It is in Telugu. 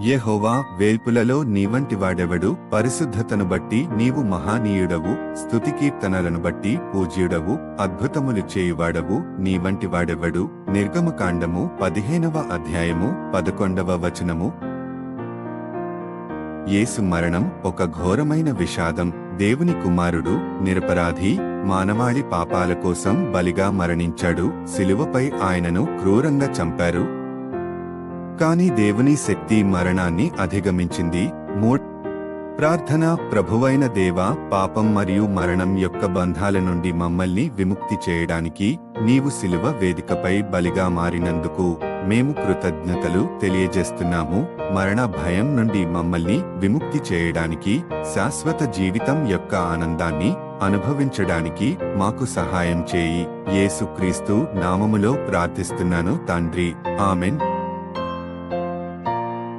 యెహోవా వేల్పులలో నీవంటివాడెవడు? పరిశుద్ధతను బట్టి నీవు మహానీయుడవు స్థుతికీర్తనలను బట్టి పూజ్యుడవు అద్భుతములు చేయువాడవు నీవంటివాడెవడు? నిర్గమకాండము పదిహేనవ అధ్యాయము పదకొండవ వచనము. యేసు మరణం ఒక ఘోరమైన విషాదం. దేవుని కుమారుడు నిరపరాధి మానవాళి పాపాల కోసం బలిగా మరణించాడు. శిలువపై ఆయనను క్రూరంగా చంపారు. కాని దేవుని శక్తి మరణాన్ని అధిగమించింది. మూడ్ ప్రార్థన ప్రభువైన దేవా పాపం మరియు మరణం యొక్క బంధాల నుండి మమ్మల్ని విముక్తి చేయడానికి నీవు శిలువ వేదికపై బలిగా మారినందుకు మేము కృతజ్ఞతలు తెలియజేస్తున్నాము. మరణ భయం నుండి మమ్మల్ని విముక్తి చేయడానికి శాశ్వత జీవితం యొక్క ఆనందాన్ని అనుభవించడానికి మాకు సహాయం చేయి. యేసుక్రీస్తు నామములో ప్రార్థిస్తున్నాను తండ్రి. ఆమెన్.